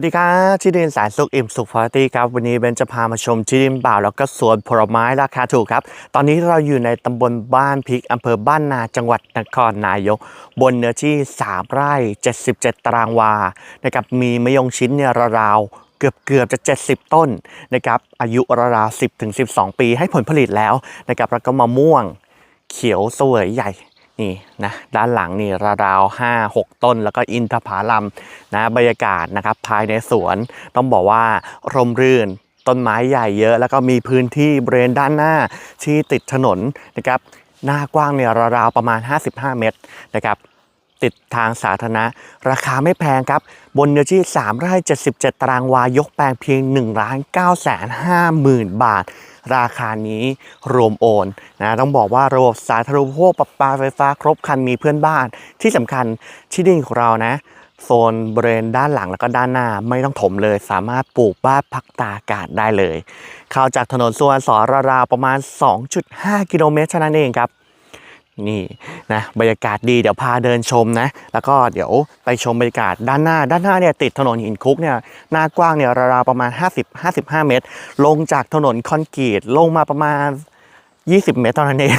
สวัสดีครับที่ดินสายสุขอิ่มสุขพาร์ตี้ครับวันนี้เบนจะพามาชมที่ดินเปล่าแล้วก็สวนผลไม้ราคาถูกครับ ตอนนี้เราอยู่ในตำบลบ้านพริกอำเภอบ้านนาจังหวัดนครนายก บนเนื้อที่ 3 ไร่ 77 ตารางวานะครับมีมะยงชิ้นเนี่ยราวเกือบเกือบจะ 70 ต้นนะครับอายุราวๆ10ถึง12 ปีให้ผลผลิตแล้วนะครับแล้วก็มะม่วงเขียวเสวยใหญ่ นี่นะด้านหลังนี่ราวๆห้าหกต้น แล้วก็อินทผลัมนะบรรยากาศนะครับภายในสวนต้องบอกว่าร่มรื่นต้นไม้ใหญ่เยอะ แล้วก็มีพื้นที่บริเวณด้านหน้าที่ติดถนนนะครับหน้ากว้างเนี่ยราวๆประมาณ 55 เมตรนะครับติดทางสาธารณะ ราคาไม่แพงครับ บนเนื้อที่3ไร่77 ตารางวายกแปลงเพียง 1,950,000 บาท ราคานี้รวมโอนนะต้องบอกว่าระบบสาธารณูปโภคประปาไฟฟ้าครบคันมีเพื่อนบ้าน ที่สำคัญที่ดินของเรานะโซนบริเวณด้านหลังแล้วก็ด้านหน้าไม่ต้องถมเลย สามารถปลูกบ้านพักตากอากาศได้เลย เข้าจากถนนสุวรรณสอราวประมาณ 2.5 กิโลเมตรเท่านั้นเองครับ นี่นะบรรยากาศดีเดี๋ยวพาเดินชมนะ แล้วก็เดี๋ยวไปชมบรรยากาศด้านหน้า ด้านหน้าเนี่ยติดถนนหินคุกเนี่ยหน้ากว้างเนี่ยราวๆประมาณ 50 55 เมตร ลงจากถนนคอนกรีตลงมาประมาณ 20 เมตรเท่านั้นเอง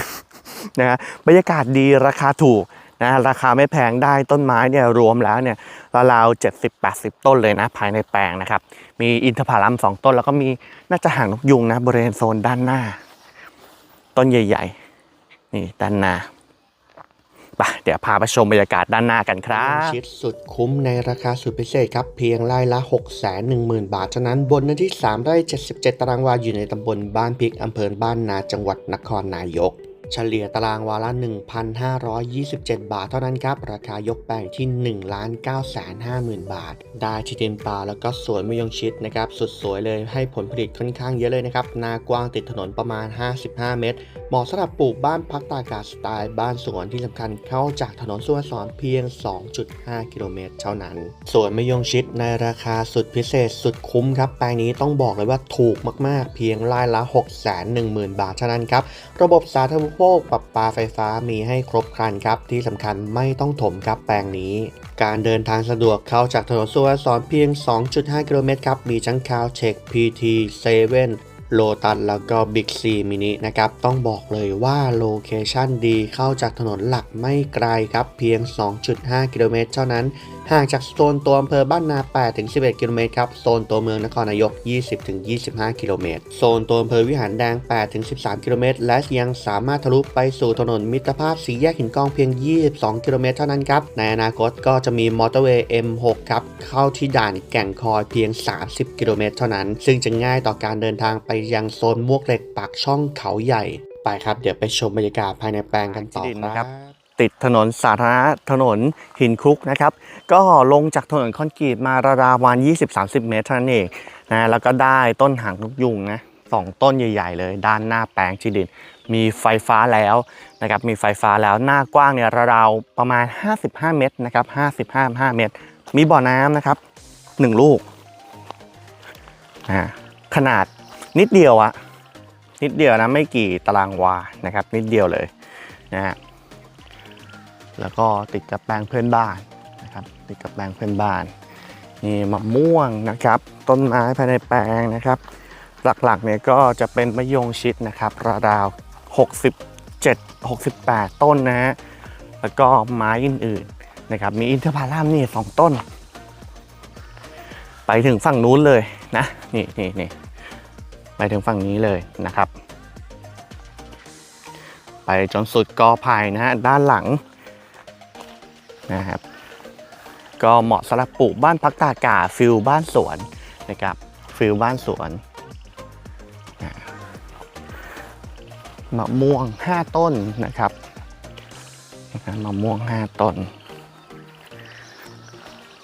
นะฮะบรรยากาศดีราคาถูกนะราคาไม่แพงได้ต้นไม้เนี่ยรวมแล้วเนี่ยราวๆ70-80 ต้นเลยนะ ภายในแปลงนะครับ มีอินทผลัมสองต้น แล้วก็มีน่าจะหางนกยุงนะบริเวณโซนด้านหน้า ต้นใหญ่ ๆ นี่ด้านหน้าไปเดี๋ยวพาไปชมบรรยากาศด้านหน้ากันครับชิดสุดคุ้มในราคาสุดพิเศษครับ เพียงไร่ละ 6 1 0 0 0 0 บาทเท่านั้นบนเนื้อที่ 3 ไร่ 77 ตารางวาอยู่ในตำบลบ้านพริกอำเภอบ้านนาจังหวัดนครนายก เฉลี่ยตารางวาละ 1,527 บาทเท่านั้นครับ ราคายกแปลงที่ 1 9 5 0 0 0 0 บาท ได้ที่ดินเปลาแล้วก็สวนมะยงชิดนะครับ สุดสวยเลยให้ผลผลิตค่อนข้างเยอะเลยนะครับ นากว้างติดถนนประมาณ 55 เมตร เหมาะสำหรับปลูกบ้านพักตากอากาศสไตล์บ้านสวนที่สำคัญเข้าจากถนนสุวรรณสอนเพียง 2.5 กิโลเมตรเท่านั้น สวนมะยงชิดในราคาสุดพิเศษสุดคุ้มครับ แปลงนี้ต้องบอกเลยว่าถูกมากๆ เพียงไร่ละ 6 1 0 0 0 0 บาทเท่านั้นครับ ระบบสาธารณูปโภคปรับปาไฟฟ้ามีให้ครบครันครับ ที่สำคัญไม่ต้องถมครับแปลงนี้ การเดินทางสะดวกเข้าจากถนนสุวรรณสอนเพียง 2.5 กิโลเมตรครับ มีทั้งคาวเช็ค PT 7โลตัสแล้วก็บิ๊กซีมินินะครับ ต้องบอกเลยว่าโลเคชันดีเข้าจากถนนหลักไม่ไกลครับ เพียง 2.5 กิโลเมตรเท่านั้นห่างจากโซนตัวอำเภอบ้านนา8-11 กิโลเมตรครับ โซนตัวเมืองนครนายก 20-25 กิโลเมตร โซนตัวอำเภอวิหารแดง8-13 กิโลเมตร และยังสามารถทะลุไปสู่ถนนมิตรภาพสีแยกหินกองเพียง 22 กิโลเมตรเท่านั้นครับ ในอนาคตก็จะมีมอเตอร์เวย์ M6 ครับ เข้าที่ด่านแก่งคอยเพียง 30 กิโลเมตรเท่านั้น ซึ่งจะง่ายต่อการเดินทางไปยังโซนมวกเหล็กปากช่องเขาใหญ่ ไปครับ เดี๋ยวไปชมบรรยากาศภายในแปลงกันต่อครับ ติดถนนสาธารณะถนนหินคลุกนะครับ ก็ลงจากถนนคอนกรีตมาราวๆวัน 20-30 เมตรเท่านั้นเองนะแล้วก็ได้ต้นหางนกยุงนะสองต้นใหญ่ ๆ เลย ด้านหน้าแปลงที่ดิน มีไฟฟ้าแล้วนะครับมีไฟฟ้าแล้วหน้ากว้างเนี่ยราวๆประมาณ 55 เมตรนะครับ55 5 เมตร มีบ่อน้ำนะครับ 1 ลูกอ่าขนาดนิดเดียวอะนิดเดียวนะไม่กี่ตารางวานะครับ นิดเดียวเลยนะฮะ แล้วก็ติดกับแปลงเพื่อนบ้านนะครับ ติดกับแปลงเพื่อนบ้านนี่มะม่วงนะครับ ต้นไม้ภายในแปลงนะครับ หลักๆเนี่ยก็จะเป็นมะยงชิดนะครับระดาว 67 68 ต้นนะฮะแล้วก็ไม้อื่นๆนะครับ มีอินทผลัมนี่สองต้น ไปถึงฝั่งนู้นเลยนะนี่นี่นี่ไปถึงฝั่งนี้เลยนะครับ ไปจนสุดกอไผ่นะฮะด้านหลัง นะครับ ก็เหมาะสำหรับปลูกบ้านพักตากาฟิลบ้านสวนนะครับฟิลบ้านสวนมะม่วง 5 ต้นนะครับนะครับมะม่วง 5 ต้น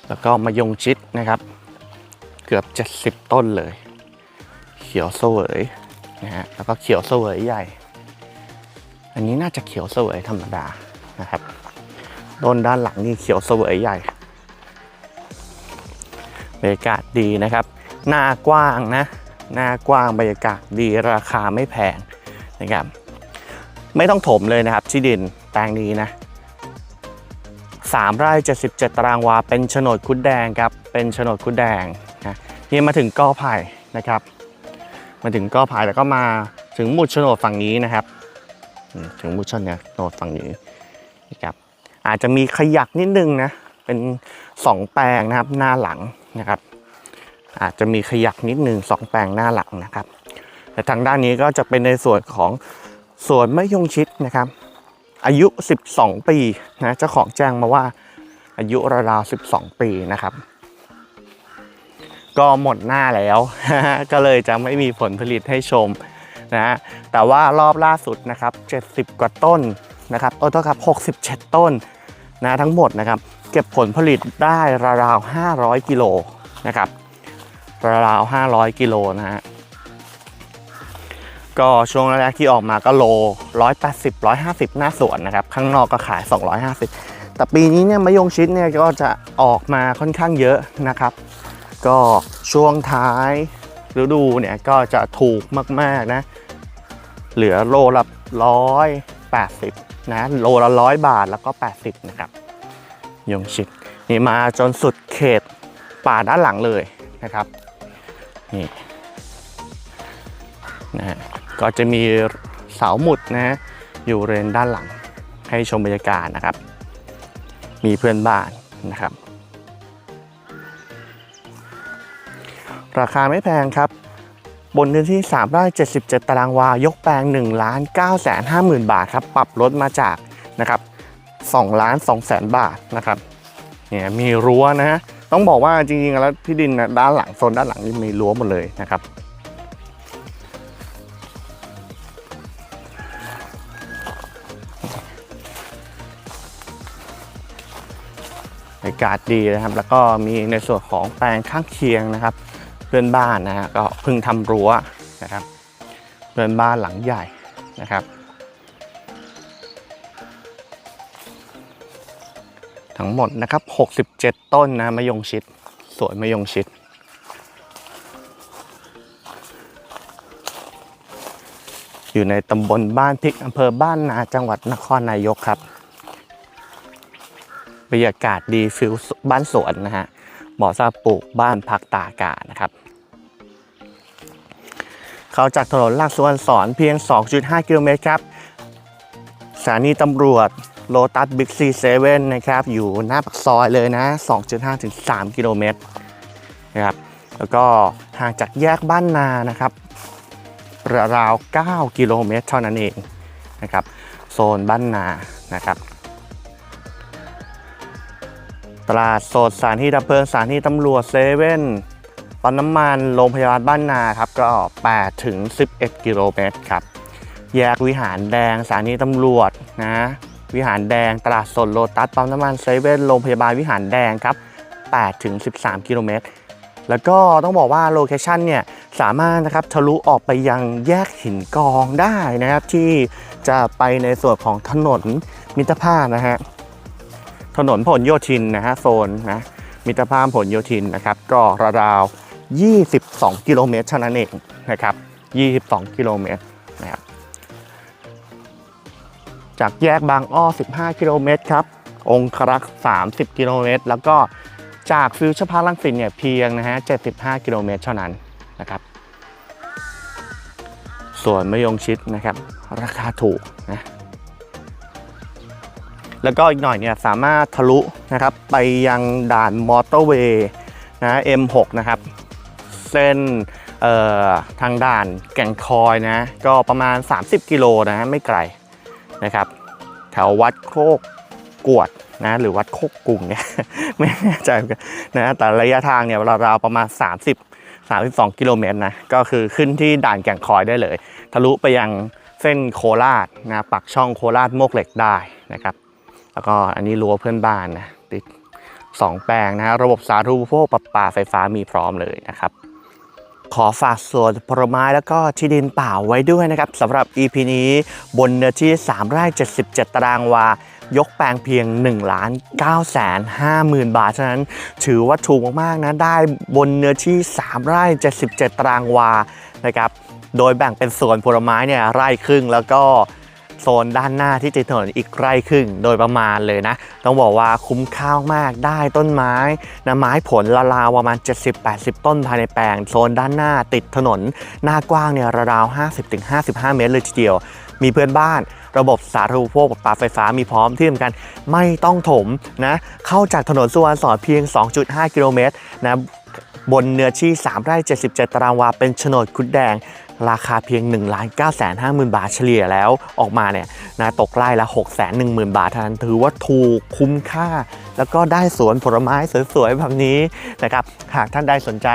แล้วก็มะยงชิดนะครับ เกือบ 70 ต้นเลย เขียวเสวยนะฮะแล้วก็เขียวเสวยใหญ่ อันนี้น่าจะเขียวเสวยธรรมดานะครับ ต้นด้านหลังนี่เขียวเสวยใหญ่บรรยากาศดีนะครับ หน้ากว้างนะ หน้ากว้างบรรยากาศดีราคาไม่แพงนะครับ ไม่ต้องถมเลยนะครับที่ดินแปลงนี้นะ3ไร่77ตารางวา เป็นโฉนดคุดแดงครับ เป็นโฉนดคุดแดงนะนี่มาถึงกอไผ่นะครับ มาถึงกอไผ่แล้วก็มาถึงหมุดโฉนดฝั่งนี้นะครับ ถึงหมุดโฉนดฝั่งนี้นะครับ อาจจะมีขยักนิดนึงนะ เป็น2แปลงนะครับหน้าหลังนะครับ อาจจะมีขยักนิดนึงสองแปลงหน้าหลังนะครับ แต่ทางด้านนี้ก็จะเป็นในส่วนของสวนมะยงชิดนะครับ อายุ 12 ปีนะเจ้าของแจ้งมาว่าอายุราวๆ12 ปีนะครับ ก็หมดหน้าแล้ว ก็เลยจะไม่มีผลผลิตให้ชมนะฮะแต่ว่ารอบล่าสุดนะครับ 70 กว่าต้นนะครับโอ้โทษครับ 67 ต้น นะทั้งหมดนะครับเก็บผลผลิตได้ราวๆ500 กิโลนะครับราวๆ500 กิโลนะฮะก็ช่วงแรกที่ออกมาก็โล 180 150 หน้าสวนนะครับ ข้างนอกก็ขาย 250 แต่ปีนี้เนี่ยมะยงชิดเนี่ยก็จะออกมาค่อนข้างเยอะนะครับ ก็ช่วงท้ายฤดูเนี่ยก็จะถูกมาก ๆ นะ เหลือโลละ180 นะโลละร้อยบาทแล้วก็ 80 นะครับยงชิดนี่มาจนสุดเขตป่าด้านหลังเลยนะครับนี่นะฮะก็จะมีเสาหมุดนะฮะอยู่เรนด้านหลังให้ชมบรรยากาศนะครับ มีเพื่อนบ้านนะครับ ราคาไม่แพงครับ บนเนื้อที่3ไร่77 ตารางวา ยกแปลง1ล้าน9แสน5หมื่นบาทครับ ปรับลดมาจากนะครับ2ล้าน2แสนบาทนะครับเนี่ยมีรั้วนะฮะ ต้องบอกว่าจริงๆแล้วที่ดินนะด้านหลังโซนด้านหลังนี่มีรั้วหมดเลยนะครับบรรยากาศดีนะครับ แล้วก็มีในส่วนของแปลงข้างเคียงนะครับ เพื่อนบ้านนะฮะก็เพิ่งทำรั้วนะครับเพื่อนบ้านหลังใหญ่นะครับ ทั้งหมดนะครับ 67 ต้นนะมะยงชิด สวนมะยงชิดอยู่ในตำบลบ้านพริกอำเภอบ้านนาจังหวัดนครนายกครับบรรยากาศดีฟิลบ้านสวนนะฮะ เหมาะสำหรับปลูกบ้านพักตากอากาศนะครับ เขาจากถนนลากสวนสอนเพียง 2.5 กิโลเมตรครับสถานีตำรวจโลตัสบิ๊กซีเซเว่นนะครับ อยู่หน้าปากซอยเลยนะ 2.5 ถึง 3 กิโลเมตรนะครับ แล้วก็ห่างจากแยกบ้านนานะครับราว 9 กิโลเมตรเท่านั้นเองนะครับ โซนบ้านนานะครับ ตลาดสดสถานที่ดับเพลิงสถานที่ตำรวจเซเว่นปั๊มน้ำมันโรงพยาบาลบ้านนาครับก็8ถึง11 กิโลเมตรครับแยกวิหารแดงสถานีตำรวจนะวิหารแดงตลาดสดโลตัสปั๊มน้ำมันเซเว่นโรงพยาบาลวิหารแดงครับ8ถึง13 กิโลเมตร แล้วก็ต้องบอกว่าโลเคชันเนี่ยสามารถนะครับทะลุออกไปยังแยกหินกองได้นะครับที่จะไปในส่วนของถนนมิตรภาพนะฮะ ถนนผลโยธินนะฮะโซนนะมิตรภาพผลโยธินนะครับ ก็ราวๆ22 กิโลเมตรเท่านั้นเองนะครับ 22 กิโลเมตรนะครับจากแยกบางอ้อ 15 กิโลเมตรครับ องครักษ์30 กิโลเมตร แล้วก็จากฟิวเจอร์พาร์คลังสิตเนี่ยเพียงนะฮะ 75 กิโลเมตรเท่านั้นนะครับ ส่วนมะยงชิดนะครับ ราคาถูกนะ แล้วก็อีกหน่อยเนี่ยสามารถทะลุนะครับไปยังด่านมอเตอร์เวย์นะ M6 นะครับเส้นทางด่านแก่งคอยนะ ก็ประมาณ 30 กิโลนะไม่ไกลนะครับแถววัดโคกกวดนะหรือวัดโคกกุ่งเนี่ยไม่แน่ใจนกันนะแต่ระยะทางเนี่ยราวๆประมาณ 30 32 กิโลเมตรนะก็คือขึ้นที่ด่านแก่งคอยได้เลย ทะลุไปยังเส้นโคราชนะปักช่องโคราชโมกเหล็กได้นะครับ แล้วก็อันนี้รั้วเพื่อนบ้านนะติดสองแปลงนะระบบสาธารณูปโภคปรับปาไฟฟ้ามีพร้อมเลยนะครับ ขอฝากสวนผลไม้แล้วก็ที่ดินเปล่าไว้ด้วยนะครับสำหรับ EP นี้บนเนื้อที่ 3 ไร่ 77 ตารางวา ยกแปลงเพียง 1 ล้าน9แสน5หมื่นบาทเท่านั้น ถือว่าถูกมากๆนะ ได้บนเนื้อที่ 3 ไร่ 77 ตารางวานะครับ โดยแบ่งเป็นสวนผลไม้เนี่ยไร่ครึ่งแล้วก็ โซนด้านหน้าที่ติดถนนอีกไร่ครึ่งโดยประมาณเลยนะ ต้องบอกว่าคุ้มค่ามากได้ต้นไม้นะไม้ผลละลาวประมาณ 70-80 ต้นภายในแปลง โซนด้านหน้าติดถนน หน้ากว้างเนี่ยราวๆ50-55 เมตรเลยทีเดียว มีเพื่อนบ้านระบบสาธารณูปโภคประปาไฟฟ้ามีพร้อมที่สำคัญไม่ต้องถมนะ เข้าจากถนนสุวรรณสอนเพียง 2.5 กิโลเมตรนะบนเนื้อที่ 3 ไร่ 77 ตารางวา เป็นโฉนดคุดแดง ราคาเพียง1 9 5 0 0 0 0 บาทเฉลี่ยแล้วออกมาเนี่ยนะตกไร่ละ 6 1 0 0 0 0 บาทเท่านั้นถือว่าถูกคุ้มค่า แล้วก็ได้สวนผลไม้สวยๆแบบนี้นะครับหากท่านใดสนใจ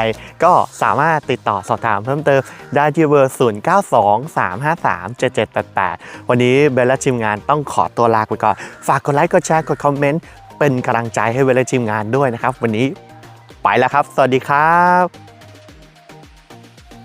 ก็สามารถติดต่อสอบถามเพิ่มเติมได้ที่เบอร์ 0 9 2 3 5 3 7 7 8 8 วันนี้เบลและทีมงานต้องขอตัวลาไปก่อน ฝากกดไลค์กดแชร์กดคอมเมนต์เป็นกำลังใจให้เบลและทีมงานด้วยนะครับ วันนี้ไปแล้วครับ สวัสดีครับ